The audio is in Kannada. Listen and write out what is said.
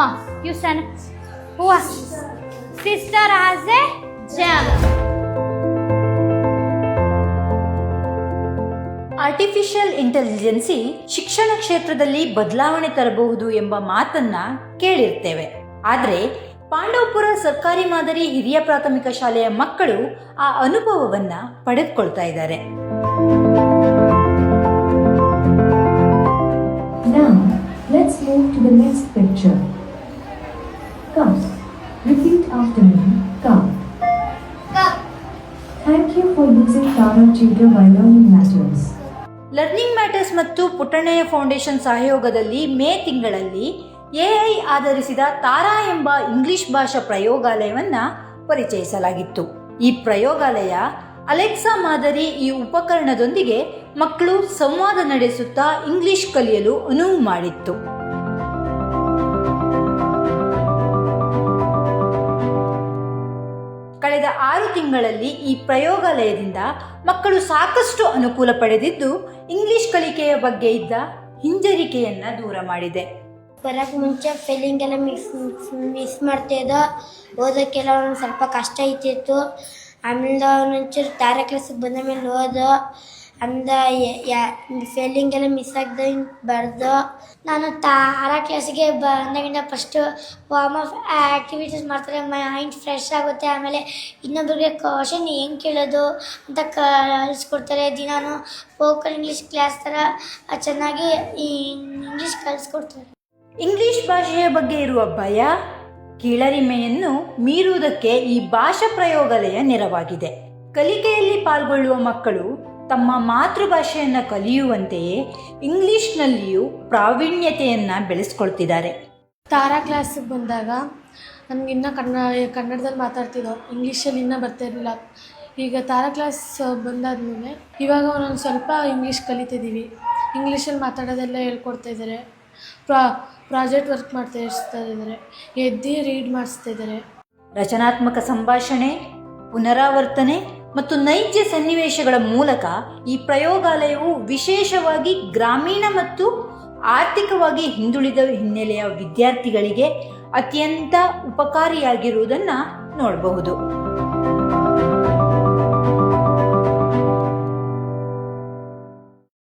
ಹಾಂ ಯು ಸನ್ ಹೂವ ಸಿಸ್ಟರ್ ಆಸ್ ಎ ಜಮ್ ಆರ್ಟಿಫಿಷಿಯಲ್ ಇಂಟೆಲಿಜೆನ್ಸಿ ಶಿಕ್ಷಣ ಕ್ಷೇತ್ರದಲ್ಲಿ ಬದಲಾವಣೆ ತರಬಹುದು ಎಂಬ ಮಾತನ್ನ ಕೇಳಿರ್ತೇವೆ. ಆದರೆ ಪಾಂಡವಪುರ ಸರ್ಕಾರಿ ಮಾದರಿ ಹಿರಿಯ ಪ್ರಾಥಮಿಕ ಶಾಲೆಯ ಮಕ್ಕಳು ಆ ಅನುಭವವನ್ನ ಪಡೆದುಕೊಳ್ತಾ ಇದ್ದಾರೆ. Now, let's move to the next picture. Come. cup. Cup. Thank you for using Tara Tutor by Learning Matters. Learning matters ಮತ್ತು ಪುಟ್ಟಣೆಯ ಫೌಂಡೇಶನ್ ಸಹಯೋಗದಲ್ಲಿ ಮೇ ತಿಂಗಳಲ್ಲಿ ಎಐ ಆಧರಿಸಿದ ತಾರಾ ಎಂಬ ಇಂಗ್ಲಿಷ್ ಭಾಷಾ ಪ್ರಯೋಗಾಲಯವನ್ನು ಪರಿಚಯಿಸಲಾಗಿತ್ತು ಈ ಪ್ರಯೋಗಾಲಯ ಅಲೆಕ್ಸಾ ಮಾದರಿ ಈ ಉಪಕರಣದೊಂದಿಗೆ ಮಕ್ಕಳು ಸಂವಾದ ನಡೆಸುತ್ತಾ ಇಂಗ್ಲಿಷ್ ಕಲಿಯಲು ಅನುವು ಮಾಡಿತ್ತು ಕಳೆದ ಆರು ತಿಂಗಳಲ್ಲಿ ಈ ಪ್ರಯೋಗಾಲಯದಿಂದ ಮಕ್ಕಳು ಸಾಕಷ್ಟು ಅನುಕೂಲ ಪಡೆದಿದ್ದು ಇಂಗ್ಲಿಷ್ ಕಲಿಕೆಯ ಬಗ್ಗೆ ಇದ್ದ ಹಿಂಜರಿಕೆಯನ್ನ ದೂರ ಮಾಡಿದೆ. ಬರೋಕ್ಕೆ ಮುಂಚೆ ಫೀಲಿಂಗ್ ಎಲ್ಲ ಮಿಸ್ ಮಿಸ್ ಮಾಡ್ತಿದ್ದೋ. ಓದೋಕ್ಕೆಲ್ಲ ಒಂದೊಂದು ಸ್ವಲ್ಪ ಕಷ್ಟ ಐತಿತ್ತು ಆಮೇಲೆ ಒಂಚೂರು ತಾರಾ ಕ್ಲಾಸಿಗೆ ಬಂದ ಮೇಲೆ ಓದೋ. ಅಂದ ಫೇಲಿಂಗ್ ಎಲ್ಲ ಮಿಸ್ ಆಗ್ದೆ ಬರ್ದು ನಾನು ತಾರಾ ಕ್ಲಾಸಿಗೆ ಬಂದಾಗಿಂದ ಫಸ್ಟು ವಾರ್ಮ್ ಅಪ್ ಆ್ಯಕ್ಟಿವಿಟೀಸ್ ಮಾಡ್ತಾರೆ. ಮೈಂಡ್ ಫ್ರೆಶ್ ಆಗುತ್ತೆ. ಆಮೇಲೆ ಇನ್ನೊಬ್ರಿಗೆ ಕ್ವಶನ್ ಹೆಂಗೆ ಕೇಳೋದು ಅಂತ ಕಲಿಸ್ಕೊಡ್ತಾರೆ ದಿನಾನು ವೋಕಲ್ ಇಂಗ್ಲೀಷ್ ಕ್ಲಾಸ್ ಥರ ಚೆನ್ನಾಗಿ ಇಂಗ್ಲೀಷ್ ಕಲಿಸ್ಕೊಡ್ತಾರೆ ಇಂಗ್ಲೀಷ್ ಭಾಷೆಯ ಬಗ್ಗೆ ಇರುವ ಭಯ, ಕೀಳರಿಮೆಯನ್ನು ಮೀರುವುದಕ್ಕೆ ಈ ಭಾಷಾ ಪ್ರಯೋಗಾಲಯ ನೆರವಾಗಿದೆ. ಕಲಿಕೆಯಲ್ಲಿ ಪಾಲ್ಗೊಳ್ಳುವ ಮಕ್ಕಳು ತಮ್ಮ ಮಾತೃಭಾಷೆಯನ್ನು ಕಲಿಯುವಂತೆಯೇ ಇಂಗ್ಲೀಷ್ನಲ್ಲಿಯೂ ಪ್ರಾವೀಣ್ಯತೆಯನ್ನು ಬೆಳೆಸ್ಕೊಳ್ತಿದ್ದಾರೆ. ತಾರಾ ಕ್ಲಾಸಿಗೆ ಬಂದಾಗ ನಮ್ಗೆ ಇನ್ನೂ ಕನ್ನಡ ಕನ್ನಡದಲ್ಲಿ ಮಾತಾಡ್ತಿದ್ದೋ ಇಂಗ್ಲೀಷಲ್ಲಿ ಇನ್ನೂ ಬರ್ತಾ ಇರಲಿಲ್ಲ. ಈಗ ತಾರಾ ಕ್ಲಾಸ್ ಬಂದಾದ್ಮೇಲೆ ಇವಾಗ ಒಂದೊಂದು ಸ್ವಲ್ಪ ಇಂಗ್ಲೀಷ್ ಕಲಿತಿದ್ದೀವಿ ಇಂಗ್ಲೀಷಲ್ಲಿ ಮಾತಾಡೋದೆಲ್ಲ ಹೇಳ್ಕೊಡ್ತಾ ಇದ್ದಾರೆ ಪ್ರಾ ಪ್ರಾಜೆಕ್ಟ್ ವರ್ಕ್ ಮಾಡ್ತಾ ಇದ್ದಾರೆ ಎದ್ದು ರೀಡ್ ಮಾಡಿಸ್ತಾ ಇದ್ದಾರೆ ರಚನಾತ್ಮಕ ಸಂಭಾಷಣೆ ಪುನರಾವರ್ತನೆ ಮತ್ತು ನೈಜ ಸನ್ನಿವೇಶಗಳ ಮೂಲಕ ಈ ಪ್ರಯೋಗಾಲಯವು ವಿಶೇಷವಾಗಿ ಗ್ರಾಮೀಣ ಮತ್ತು ಆರ್ಥಿಕವಾಗಿ ಹಿಂದುಳಿದ ಹಿನ್ನೆಲೆಯ ವಿದ್ಯಾರ್ಥಿಗಳಿಗೆ ಅತ್ಯಂತ ಉಪಕಾರಿಯಾಗಿರುವುದನ್ನು ನೋಡಬಹುದು.